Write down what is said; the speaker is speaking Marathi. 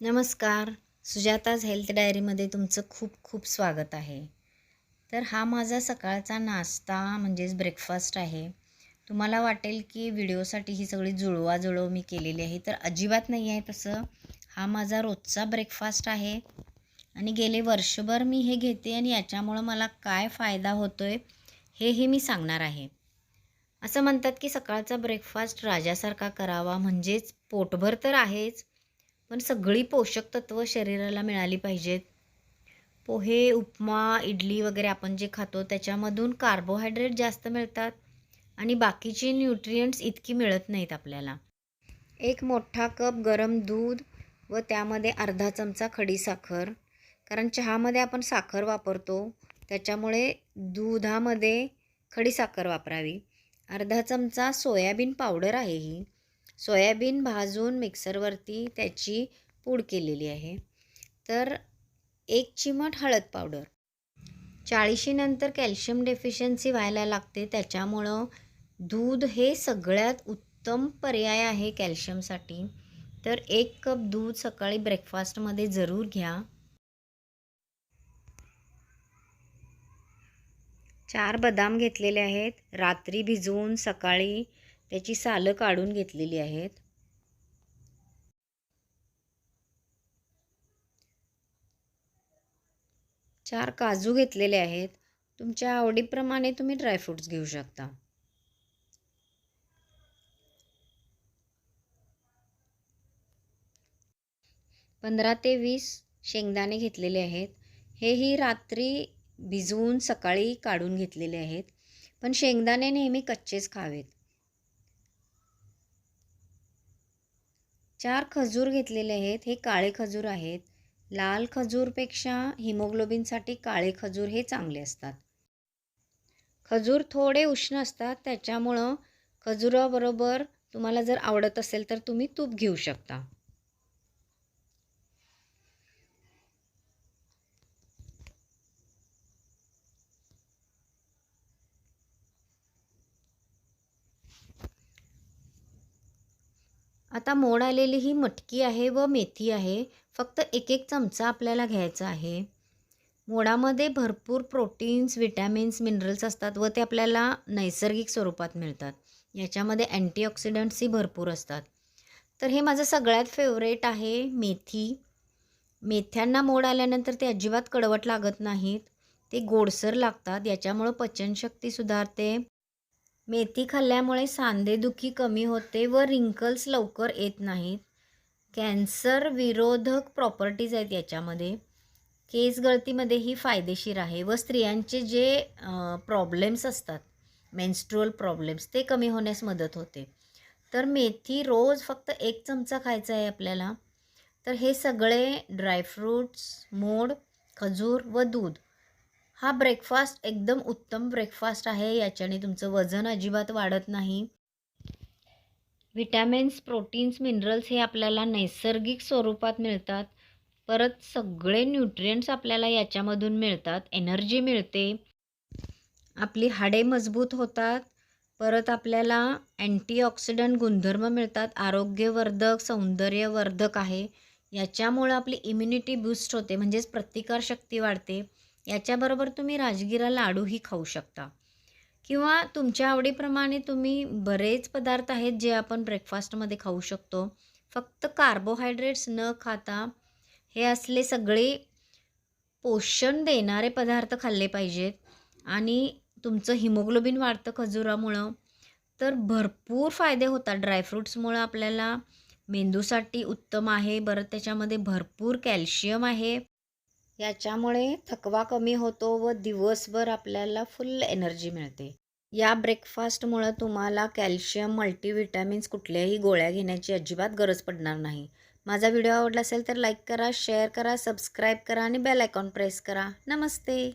नमस्कार. सुजाताज हेल्थ डायरीमध्ये तुमचं खूप खूप स्वागत आहे. तर हा माझा सकाळचा नाश्ता म्हणजेच ब्रेकफास्ट आहे. तुम्हाला वाटेल की व्हिडिओसाठी ही सगळी जुळवाजुळव मी केलेली आहे तर अजिबात नाही आहे तसं. हा माझा रोजचा ब्रेकफास्ट आहे. आणि गेले वर्षभर मी हे घेते आणि याच्यामुळं मला काय फायदा होतो आहे हे मी सांगणार आहे. असं म्हणतात की सकाळचा ब्रेकफास्ट राजासारखा करावा म्हणजेच पोटभर तर आहेच पण सगळी पोषक तत्व शरीराला मिळाली पाहिजेत. पोहे उपमा इडली वगैरे आपण जे खातो त्याच्यामधून कार्बोहायड्रेट जास्त मिळतात आणि बाकीची न्यूट्रियंट्स इतकी मिळत नाहीत आपल्याला. एक मोठा कप गरम दूध व त्यामध्ये अर्धा चमचा खडीसाखर कारण चहामध्ये आपण साखर वापरतो त्याच्यामुळे दुधामध्ये खडीसाखर वापरावी. अर्धा चमचा सोयाबीन पावडर आहे ही. सोयाबीन भाजून मिक्सरवरती त्याची पूड केलेली आहे. तर एक चिमट हळद पावडर. चाळीशीनंतर कॅल्शियम डेफिशियन्सी व्हायला लागते. त्याच्यामुळं दूध हे सगळ्यात उत्तम पर्याय आहे कॅल्शियमसाठी. तर एक कप दूध सकाळी ब्रेकफास्टमध्ये जरूर घ्या. चार बदाम घेतलेले आहेत. रात्री भिजवून सकाळी त्याची सालं काढून घेतलेली आहेत. चार काजू घेतलेले आहेत. तुमच्या आवडीप्रमाणे तुम्ही ड्रायफ्रूट्स घेऊ शकता. पंधरा ते वीस शेंगदाणे घेतलेले आहेत. हेही रात्री भिजवून सकाळी काढून घेतलेले आहेत. पण शेंगदाणे नेहमी कच्चेच खावेत. चार खजूर घेतलेले आहेत हे काळे खजूर आहेत. लाल खजूरपेक्षा हिमोग्लोबिनसाठी काळे खजूर हे चांगले असतात. खजूर थोडे उष्ण असतात त्याच्यामुळं खजुराबरोबर तुम्हाला जर आवडत असेल तर तुम्ही तूप घेऊ शकता. आता मोड आलेली ही मटकी आहे व मेथी आहे. फक्त एक एक चमचा आपल्याला घ्यायचा आहे. मोडामध्ये भरपूर प्रोटीन्स विटॅमिन्स मिनरल्स असतात व ते आपल्याला नैसर्गिक स्वरूपात मिळतात. याच्यामध्ये अँटीऑक्सिडंट्सही भरपूर असतात. तर हे माझं सगळ्यात फेवरेट आहे मेथी. मेथ्यांना मोड आल्यानंतर ते अजिबात कडवट लागत नाहीत. ते गोडसर लागतात. याच्यामुळं पचनशक्ती सुधारते. मेथी खाल्ल्यामुळे सांधेदुखी कमी होते व रिंकल्स लवकर येत नाहीत. कॅन्सर विरोधक प्रॉपर्टीज आहेत याच्यामध्ये. केस गळतीमध्येही फायदेशीर आहे व स्त्रियांचे जे प्रॉब्लेम्स असतात मेन्स्ट्रुअल प्रॉब्लेम्स ते कमी होण्यास मदत होते. तर मेथी रोज फक्त एक चमचा खायचा आहे आपल्याला. तर हे सगळे ड्रायफ्रूट्स मोड खजूर व दूध हा ब्रेकफास्ट एकदम उत्तम ब्रेकफास्ट आहे. याच्याने तुमचं वजन अजिबात वाढत नाही. विटॅमिन्स प्रोटीन्स मिनरल्स हे आपल्याला नैसर्गिक स्वरूपात मिळतात. परत सगळे न्यूट्रियंट्स आपल्याला याच्यामधून मिळतात. एनर्जी मिळते. आपली हाडे मजबूत होतात. परत आपल्याला अँटीऑक्सिडंट गुणधर्म मिळतात. आरोग्यवर्धक सौंदर्यवर्धक आहे. याच्यामुळं आपली इम्युनिटी बूस्ट होते. म्हणजेच प्रतिकारशक्ती वाढते. याच्याबरोबर तुम्ही राजगिरा लाडूही खाऊ शकता. किंवा तुमच्या आवडीप्रमाणे तुम्ही बरेच पदार्थ आहेत जे आपण ब्रेकफास्टमध्ये खाऊ शकतो. फक्त कार्बोहायड्रेट्स न खाता हे असले सगळे पोषण देणारे पदार्थ खाल्ले पाहिजेत. आणि तुमचं हिमोग्लोबिन वाढतं खजुरामुळं. तर भरपूर फायदे होतात. ड्रायफ्रूट्समुळं आपल्याला मेंदूसाठी उत्तम आहे. बरं त्याच्यामध्ये भरपूर कॅल्शियम आहे. याच्यामुळे थकवा कमी होतो व दिवसभर आपल्याला फुल एनर्जी मिळते. या ब्रेकफास्टमुळं तुम्हाला कॅल्शियम मल्टीव्हिटॅमिन्स कुठल्याही गोळ्या घेण्याची अजिबात गरज पडणार नाही. माझा व्हिडिओ आवडला असेल तर लाईक करा शेअर करा सबस्क्राईब करा आणि बेल आयकॉन प्रेस करा. नमस्ते!